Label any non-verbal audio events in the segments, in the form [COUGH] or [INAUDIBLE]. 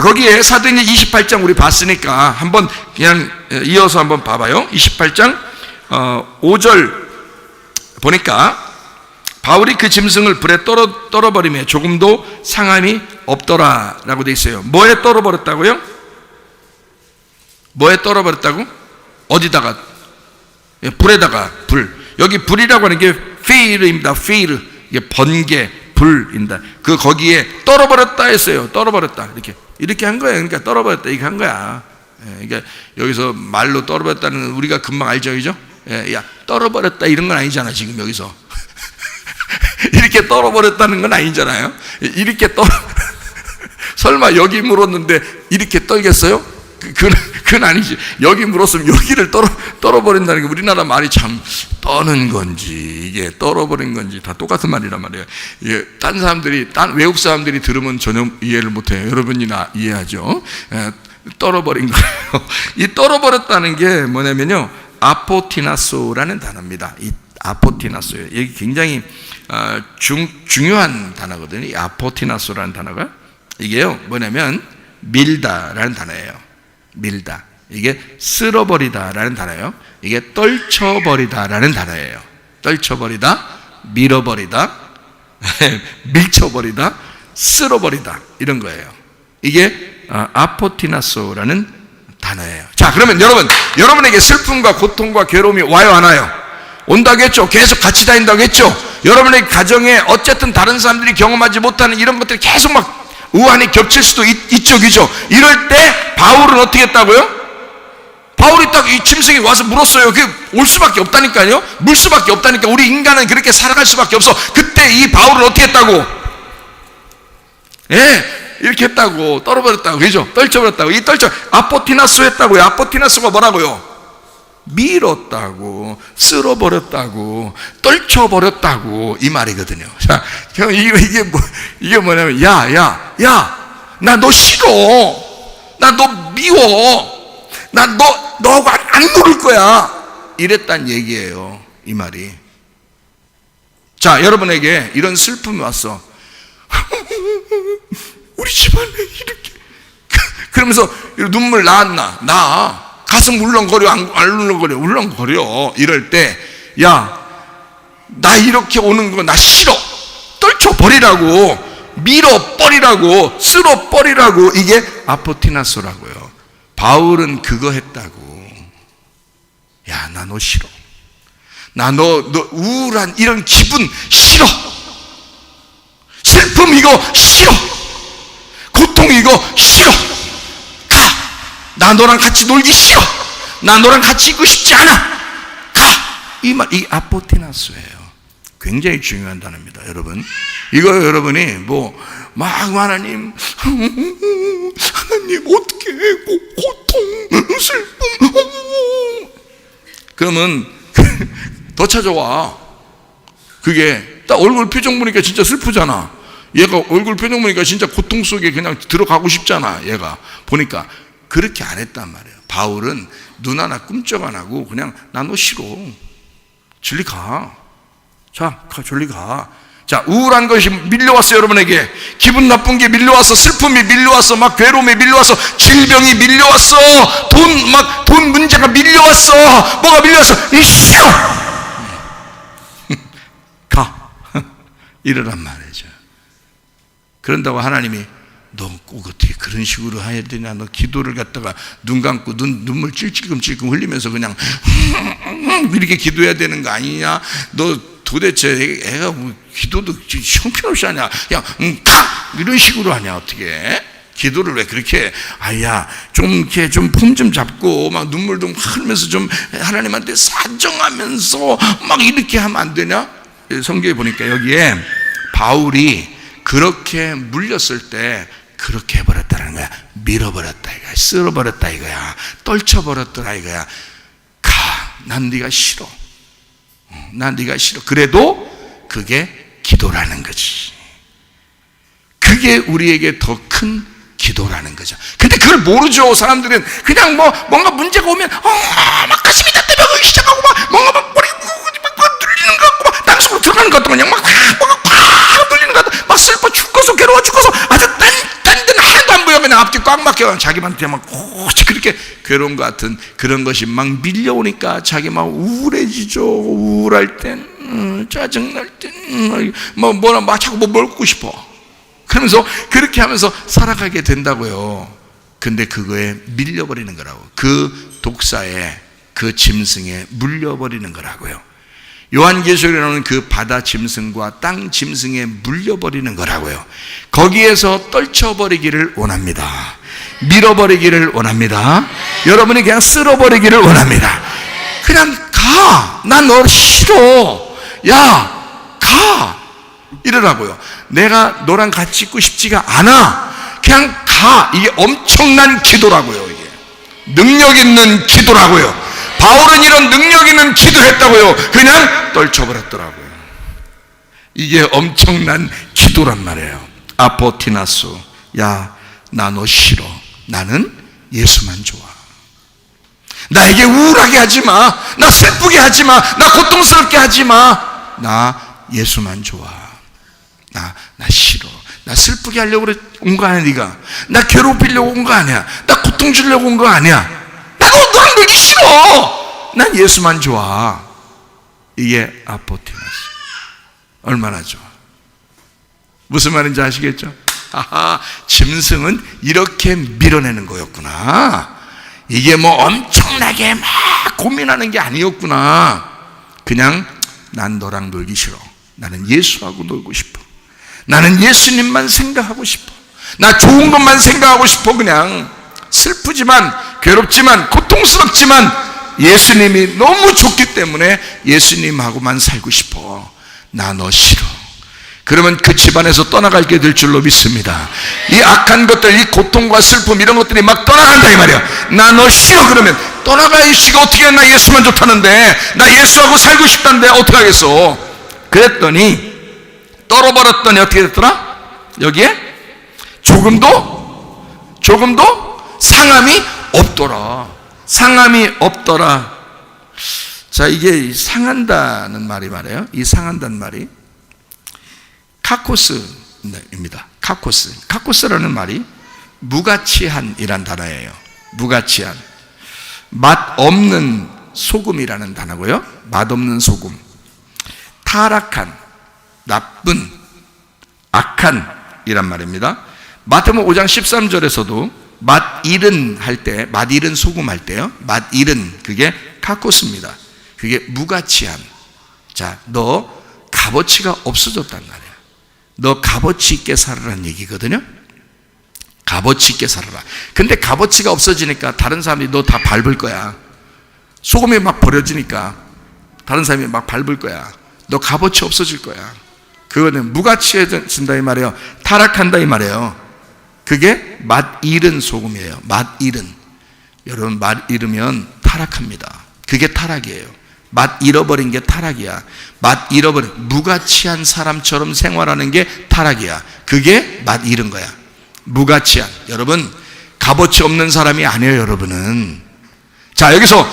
자, 거기에 사도행전 28장 우리 봤으니까 한번 그냥 이어서 한번 봐봐요. 28장 어, 5절 보니까 바울이 그 짐승을 불에 떨어, 떨어버리며 조금도 상함이 없더라 라고 돼 있어요. 뭐에 떨어버렸다고요? 뭐에 떨어버렸다고? 어디다가? 예, 불에다가 불. 여기 불이라고 하는 게 fear입니다. fear. 이게 번개, 불입니다. 그 거기에 떨어버렸다 했어요. 떨어버렸다. 이렇게. 이렇게 한 거예요. 그러니까 떨어버렸다. 이렇게 한 거야. 예, 그러니까 여기서 말로 떨어버렸다는 건 우리가 금방 알죠. 그죠? 예, 야, 떨어버렸다 이런 건 아니잖아. 지금 여기서. [LAUGHS] 이렇게 떨어버렸다는 건 아니잖아요. 이렇게 떨어, [LAUGHS] 설마 여기 물었는데 이렇게 떨겠어요? 그, 그건, 그건 아니지. 여기 물었으면 여기를 떨어, 떨어버린다는 게 우리나라 말이 참 떠는 건지, 이게 떨어버린 건지 다 똑같은 말이란 말이에요. 이게 딴 사람들이, 딴 외국 사람들이 들으면 전혀 이해를 못 해요. 여러분이나 이해하죠? 에, 떨어버린 거예요. [LAUGHS] 이 떨어버렸다는 게 뭐냐면요. 아포티나소라는 단어입니다. 이 아포티나소예요. 이게 굉장히 어, 중, 중요한 단어거든요. 이 아포티나소라는 단어가 이게요 뭐냐면 밀다라는 단어예요. 밀다. 이게 쓸어버리다라는 단어예요. 이게 떨쳐버리다라는 단어예요. 떨쳐버리다, 밀어버리다, [LAUGHS] 밀쳐버리다, 쓸어버리다 이런 거예요. 이게 어, 아포티나소라는 단어예요. 자, 그러면 여러분, 여러분에게 슬픔과 고통과 괴로움이 와요, 안 와요? 온다겠죠. 계속 같이 다닌다겠죠. 여러분의 가정에 어쨌든 다른 사람들이 경험하지 못하는 이런 것들이 계속 막 우한이 겹칠 수도 있, 있죠, 그죠? 이럴 때 바울은 어떻게 했다고요? 바울이 딱 이 짐승이 와서 물었어요. 그게 올 수밖에 없다니까요. 물 수밖에 없다니까. 우리 인간은 그렇게 살아갈 수밖에 없어. 그때 이 바울은 어떻게 했다고? 예, 이렇게 했다고. 떨어버렸다고. 그죠? 떨쳐버렸다고. 이 떨쳐, 아포티나스 했다고요. 아포티나스가 뭐라고요? 밀었다고, 쓸어버렸다고, 떨쳐버렸다고, 이 말이거든요. 자, 형, 이게, 이게 뭐, 이게 뭐냐면, 야, 야, 야, 나 너 싫어. 나 너 미워. 나 너, 너하고 안, 안 놀을 거야. 이랬단 얘기예요. 이 말이. 자, 여러분에게 이런 슬픔이 왔어. [LAUGHS] 우리 집안에 이렇게. [LAUGHS] 그러면서 눈물 나왔나? 나. 가슴 울렁거려, 안, 안 울렁거려, 울렁거려. 이럴 때, 야, 나 이렇게 오는 거 나 싫어. 떨쳐버리라고. 밀어버리라고. 쓸어버리라고. 이게 아포티나소라고요. 바울은 그거 했다고. 야, 나 너 싫어. 나 너, 너 우울한 이런 기분 싫어. 슬픔 이거 싫어. 고통 이거 싫어. 가. 나 너랑 같이 놀기 싫어. 나 너랑 같이 있고 싶지 않아. 가. 이 말, 이 아포티나스예요. 굉장히 중요한 단어입니다, 여러분. 이거 여러분이 뭐, 막 하나님, 하나님 어떻게 고, 고통, 슬픔, 그러면 [LAUGHS] 더 찾아와. 그게 딱 얼굴 표정 보니까 진짜 슬프잖아. 얘가 얼굴 표정 보니까 진짜 고통 속에 그냥 들어가고 싶잖아. 얘가 보니까 그렇게 안 했단 말이에요. 바울은 눈 하나 꿈쩍 안 하고 그냥 나 너 싫어. 저리 가. 자, 가, 저리 가. 자, 우울한 것이 밀려왔어요, 여러분에게. 기분 나쁜 게 밀려와서, 슬픔이 밀려와서, 막 괴로움이 밀려와서, 질병이 밀려왔어, 돈, 막, 돈 문제가 밀려왔어, 뭐가 밀려왔어, 이 싫어! [LAUGHS] 가. [LAUGHS] 이러란 말이죠. 그런다고 하나님이 너 꼭 어떻게 그런 식으로 해야 되냐? 너 기도를 갖다가 눈 감고 눈, 눈물 찔찔끔찔끔 흘리면서 그냥 [LAUGHS] 이렇게 기도해야 되는 거 아니냐? 너 도대체 애가 뭐 기도도 형편없이 하냐? 그냥 음, 가! 이런 식으로 하냐? 어떻게? 기도를 왜 그렇게 아야 좀 이렇게 좀 폼 좀 잡고 막 눈물도 막 흘면서 좀 하나님한테 사정하면서 막 이렇게 하면 안 되냐? 성경에 보니까 여기에 바울이 그렇게 물렸을 때 그렇게 해버렸다는 거야. 밀어버렸다 이거야. 쓸어버렸다 이거야. 떨쳐버렸더라 이거야. 가. 난 네가 싫어. 어, 난 네가 싫어. 그래도 그게 기도라는 거지. 그게 우리에게 더 큰 기도라는 거죠. 근데 그걸 모르죠. 사람들은 그냥 뭐 뭔가 문제가 오면 어, 막 가슴이 답답하고 시작하고 막 뭔가 막 머리 막, 막 눌리는 것 같고 막 땅속으로 들어가는 것 같고 그냥 막 뭔가 팍 눌리는 것 같고 막 슬퍼 죽어서 괴로워 죽어서 아주 데는 보여 그냥 앞뒤 꽉 막혀 자기한테 막 오직 그렇게 괴로운 것 같은 그런 것이 막 밀려오니까 자기 막 우울해지죠. 우울할 땐 음, 짜증날 땐 뭐 뭐나 막 자꾸 뭐 먹고 싶어. 그러면서 그렇게 하면서 살아가게 된다고요. 근데 그거에 밀려버리는 거라고. 그 독사에 그 짐승에 물려버리는 거라고요 요한계시록에 나오는 그 바다 짐승과 땅 짐승에 물려버리는 거라고요. 거기에서 떨쳐버리기를 원합니다. 밀어버리기를 원합니다. 여러분이 그냥 쓸어버리기를 원합니다. 그냥 가. 난 너 싫어. 야, 가. 이러라고요. 내가 너랑 같이 있고 싶지가 않아. 그냥 가. 이게 엄청난 기도라고요, 이게. 능력 있는 기도라고요. 바울은 이런 능력 있는 기도했다고요. 그냥 떨쳐버렸더라고요. 이게 엄청난 기도란 말이에요. 아포티나스. 야, 나 너 싫어. 나는 예수만 좋아. 나에게 우울하게 하지 마. 나 슬프게 하지 마. 나 고통스럽게 하지 마. 나 예수만 좋아. 나, 나 싫어. 나 슬프게 하려고 온거 아니야, 네가. 나 괴롭히려고 온 거 아니야. 나 고통 주려고 온 거 아니야. 나도 너랑 놀기 싫어. 난 예수만 좋아. 이게 아포티나스. 얼마나 좋아. 무슨 말인지 아시겠죠? 아하, 짐승은 이렇게 밀어내는 거였구나. 이게 뭐 엄청나게 막 고민하는 게 아니었구나. 그냥 난 너랑 놀기 싫어. 나는 예수하고 놀고 싶어. 나는 예수님만 생각하고 싶어. 나 좋은 것만 생각하고 싶어. 그냥 슬프지만, 괴롭지만, 고통스럽지만 예수님이 너무 좋기 때문에 예수님하고만 살고 싶어. 나 너 싫어. 그러면 그 집안에서 떠나가게 될 줄로 믿습니다. 이 악한 것들, 이 고통과 슬픔 이런 것들이 막 떠나간다 이 말이야. 나 너 싫어 그러면 떠나가야 씨가 어떻게 나 예수만 좋다는데 나 예수하고 살고 싶다는데 어떻게 하겠어? 그랬더니 떨어버렸더니 어떻게 됐더라? 여기에 조금도 조금도 상함이 없더라. 상함이 없더라. 자, 이게 상한다는 말이 말이에요. 이 상한다는 말이 카코스입니다. 카코스. 카코스라는 말이 무가치한이란 단어예요. 무가치한. 맛 없는 소금이라는 단어고요. 맛 없는 소금. 타락한, 나쁜, 악한이란 말입니다. 마태복음 5장 13절에서도 맛 잃은 할 때, 맛 잃은 소금 할 때요. 맛 잃은 그게 카코스입니다. 그게 무가치한. 자, 너 값어치가 없어졌단 말이야. 너 값어치 있게 살아라는 얘기거든요. 값어치 있게 살아라. 근데 값어치가 없어지니까 다른 사람이 너 다 밟을 거야. 소금이 막 버려지니까 다른 사람이 막 밟을 거야. 너 값어치 없어질 거야. 그거는 무가치해진다 이 말이에요. 타락한다 이 말이에요. 그게 맛 잃은 소금이에요. 맛 잃은. 여러분 맛 잃으면 타락합니다. 그게 타락이에요. 맛 잃어버린 게 타락이야. 맛 잃어버린 무가치한 사람처럼 생활하는 게 타락이야. 그게 맛 잃은 거야. 무가치한. 여러분 값어치 없는 사람이 아니에요, 여러분은. 자, 여기서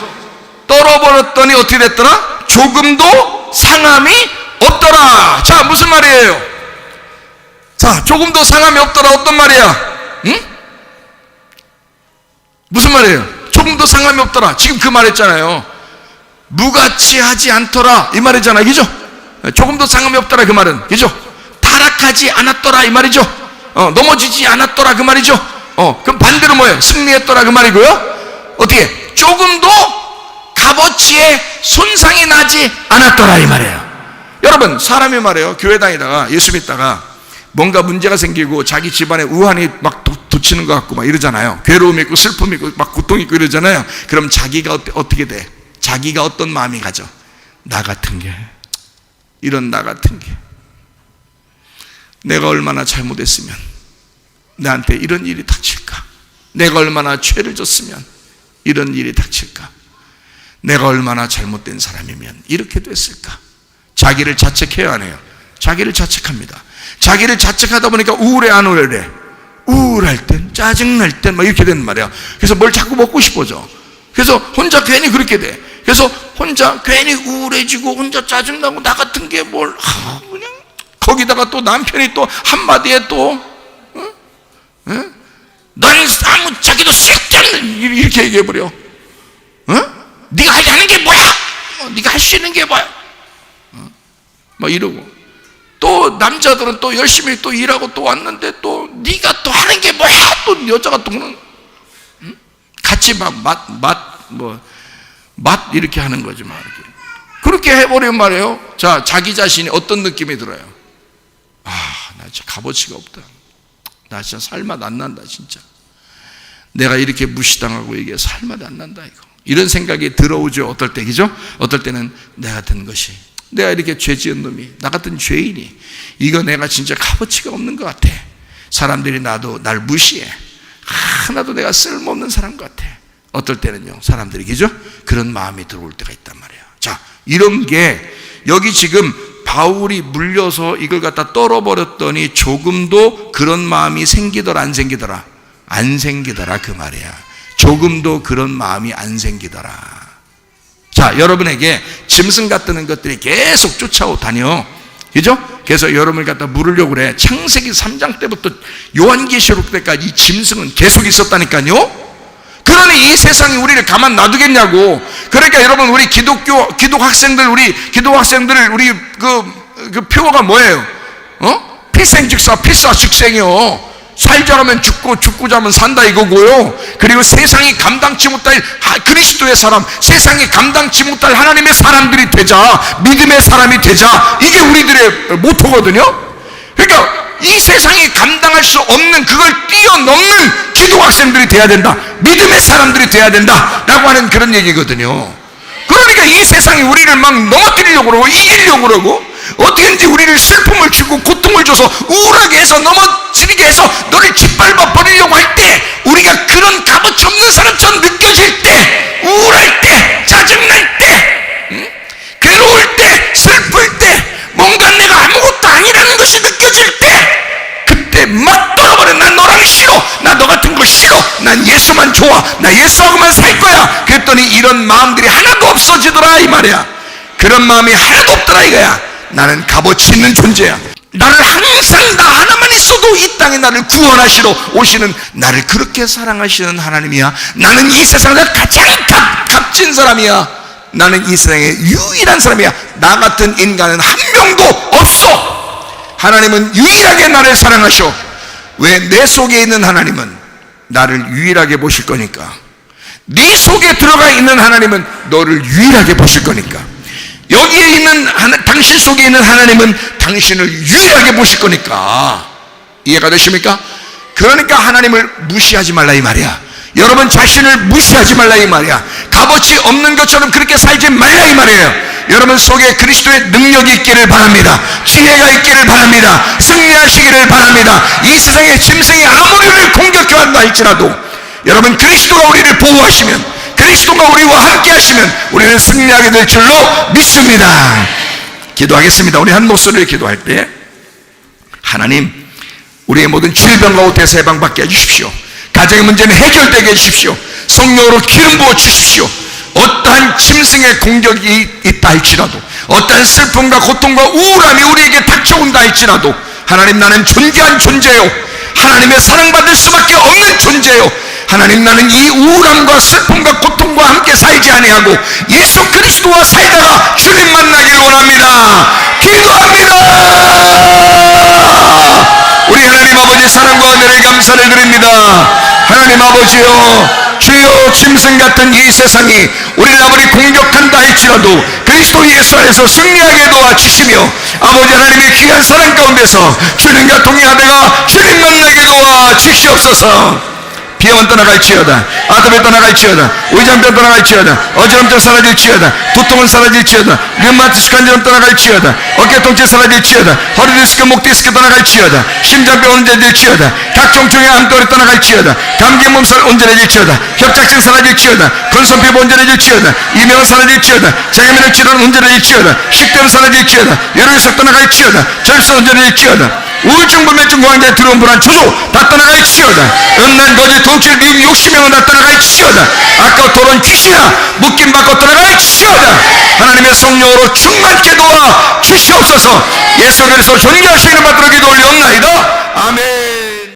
떨어버렸더니 어떻게 됐더라? 조금도 상함이 없더라. 자, 무슨 말이에요? 자, 조금도 상함이 없더라. 어떤 말이야? 응? 무슨 말이에요? 조금도 상함이 없더라. 지금 그 말했잖아요. 무가치하지 않더라. 이 말이잖아. 그죠? 조금도 상함이 없더라. 그 말은. 그죠? 타락하지 않았더라. 이 말이죠. 어, 넘어지지 않았더라. 그 말이죠. 어, 그럼 반대로 뭐예요? 승리했더라. 그 말이고요. 어떻게? 조금도 값어치에 손상이 나지 않았더라. 이 말이에요. 여러분, 사람이 말이에요. 교회 다니다가 예수 믿다가 뭔가 문제가 생기고 자기 집안에 우환이 막 도, 도치는 것 같고 막 이러잖아요. 괴로움이 있고 슬픔이 있고 막 고통이 있고 이러잖아요. 그럼 자기가 어떻게 돼? 자기가 어떤 마음이 가죠? 나 같은 게. 이런 나 같은 게. 내가 얼마나 잘못했으면 나한테 이런 일이 닥칠까? 내가 얼마나 죄를 졌으면 이런 일이 닥칠까? 내가 얼마나 잘못된 사람이면 이렇게 됐을까? 자기를 자책해야 하네요. 자기를 자책합니다. 자기를 자책하다 보니까 우울해 안 우울해? 우울할 땐 짜증날 땐 막 이렇게 되는 말이야. 그래서 뭘 자꾸 먹고 싶어져. 그래서 혼자 괜히 그렇게 돼. 그래서 혼자 괜히 우울해지고 혼자 짜증나고 나 같은 게뭘 그냥 거기다가 또 남편이 또 한마디에 또 응? 응? 넌 그래도 쓸데없는 일 이렇게 얘기해버려 어? 네가 하자는 게 뭐야? 어, 네가 할 수 있는 게 뭐야? 어? 막 이러고 또 남자들은 또 열심히 또 일하고 또 왔는데 또 네가 또 하는 게 뭐야? 또 여자가 또 그런 응? 같이 막 맛 맛 뭐 맛 이렇게 하는 거지 막 이렇게 그렇게 해버리면 말이에요. 자 자기 자신이 어떤 느낌이 들어요? 아나 진짜 값어치가 없다. 나 진짜 살맛 안 난다 진짜. 내가 이렇게 무시당하고 이게 살맛 안 난다 이거. 이런 생각이 들어오죠. 어떨 때 그죠? 어떨 때는 내 같은 것이 내가 이렇게 죄 지은 놈이 나 같은 죄인이 이거 내가 진짜 값어치가 없는 것 같아. 사람들이 나도 날 무시해. 하나도 내가 쓸모없는 사람 같아. 어떨 때는요. 사람들이 그죠? 그런 마음이 들어올 때가 있단 말이에요. 자, 이런 게 여기 지금 바울이 물려서 이걸 갖다 떨어버렸더니 조금도 그런 마음이 생기더라 안 생기더라 안 생기더라 그 말이야 조금도 그런 마음이 안 생기더라 자 여러분에게 짐승 같은 것들이 계속 쫓아오다니요 그죠? 그래서 여러분을 갖다 물으려고 그래 창세기 3장 때부터 요한계시록 때까지 이 짐승은 계속 있었다니까요 그러니 이 세상이 우리를 가만 놔두겠냐고. 그러니까 여러분 우리 기독교 기독 학생들 우리 기독 학생들 우리 그, 그 표어가 뭐예요? 어? 필생즉사 필사즉생이요. 살자 하면 죽고 죽고자 하면 산다 이거고요. 그리고 세상이 감당치 못할 그리스도의 사람, 세상이 감당치 못할 하나님의 사람들이 되자, 믿음의 사람이 되자. 이게 우리들의 모토거든요. 그러니까 이 세상이 감당할 수 없는 그걸 뛰어넘는 기독 학생들이 돼야 된다. 믿음의 사람들이 돼야 된다. 라고 하는 그런 얘기거든요. 그러니까 이 세상이 우리를 막 넘어뜨리려고 그러고 이기려고 그러고 어떻게든지 우리를 슬픔을 주고 고통을 줘서 우울하게 해서 넘어지게 해서 너를 짓밟아 버리려고 할 때 우리가 그런 값어치 없는 사람처럼 느껴질 때 우울할 때 짜증날 때 응? 괴로울 때 슬플 때 뭔가 내가 아무것도 아니라는 것이 느껴질 때 그때 막 떨어버려. 난 너랑 싫어. 나 너 같은 거 싫어. 난 예수만 좋아. 나 예수하고만 살 거야. 그랬더니 이런 마음들이 하나도 없어지더라 이 말이야. 그런 마음이 하나도 없더라 이거야. 나는 값어치 있는 존재야 나를 항상 나 하나만 있어도 이 땅에 나를 구원하시러 오시는 나를 그렇게 사랑하시는 하나님이야. 나는 이 세상에서 가장 값, 값진 사람이야. 나는 이 세상에 유일한 사람이야. 나 같은 인간은 한 명도 없어. 하나님은 유일하게 나를 사랑하셔. 왜? 내 속에 있는 하나님은 나를 유일하게 보실 거니까. 네 속에 들어가 있는 하나님은 너를 유일하게 보실 거니까 여기에 있는 하나, 당신 속에 있는 하나님은 당신을 유일하게 보실 거니까. 이해가 되십니까? 그러니까 하나님을 무시하지 말라 이 말이야. 여러분 자신을 무시하지 말라 이 말이야. 값어치 없는 것처럼 그렇게 살지 말라 이 말이에요. 여러분 속에 그리스도의 능력이 있기를 바랍니다. 지혜가 있기를 바랍니다. 승리하시기를 바랍니다. 이 세상의 짐승이 아무리 우리를 공격해 왔다 할지라도 여러분 그리스도가 우리를 보호하시면 그리스도가 우리와 함께 하시면 우리는 승리하게 될 줄로 믿습니다. 기도하겠습니다. 우리 한 목소리를 기도할 때 하나님 우리의 모든 질병과 오태에서 해방받게 해주십시오. 가정의 문제는 해결되게 해주십시오. 성령으로 기름 부어 주십시오. 어떠한 짐승의 공격이 있다 할지라도 어떠한 슬픔과 고통과 우울함이 우리에게 닥쳐온다 할지라도 하나님 나는 존귀한 존재요. 하나님의 사랑받을 수밖에 없는 존재요 하나님 나는 이 우울함과 슬픔과 고통과 함께 살지 아니하고 예수 그리스도와 살다가 주님 만나기를 원합니다. 기도합니다. 우리 하나님 아버지 사랑과 은혜를 감사를 드립니다. 하나님 아버지요 주여 짐승 같은 이 세상이 우리를 아무리 공격한다 할지라도 그리스도 예수 안에서 승리하게 도와주시며 아버지 하나님의 귀한 사랑 가운데서 주님과 동행하다가 주님 만나게 도와주시옵소서 비염은 떠나갈지어다. 아토피 떠나갈지어다. 의장병 떠나갈지어다. 어지럼증 사라질지어다. 두통은 사라질지어다. 류마티스 관절은 떠나갈지어다. 어깨 통증 사라질지어다. 허리 디스크 목 디스크 떠나갈지어다. 심장병 온전해질지어다. 각종 중의 암돌이 떠나갈지어다. 감기 몸살 온전해질지어다. 협착증 사라질지어다. 건선 피부 온전해질지어다. 이명은 사라질지어다. 장애면역 질환 온전해질지어다. 식대는 사라질지어다. 뇌로에서 떠나갈지어다. 절수 온전해질지어다 우울증 불면증 공황장애 들어온 불안. 초조 다 떠나갈지어다. 음란 거짓 동칠 미움 욕심명은 다 떠나갈지어다. 아까 도론 귀신아 묶임 받고 떠나갈지어다. 하나님의 성령으로 충만케 도와 주시옵소서. 예수 그리스도 존귀하시는 받들어 기도 올리옵나이다. 아멘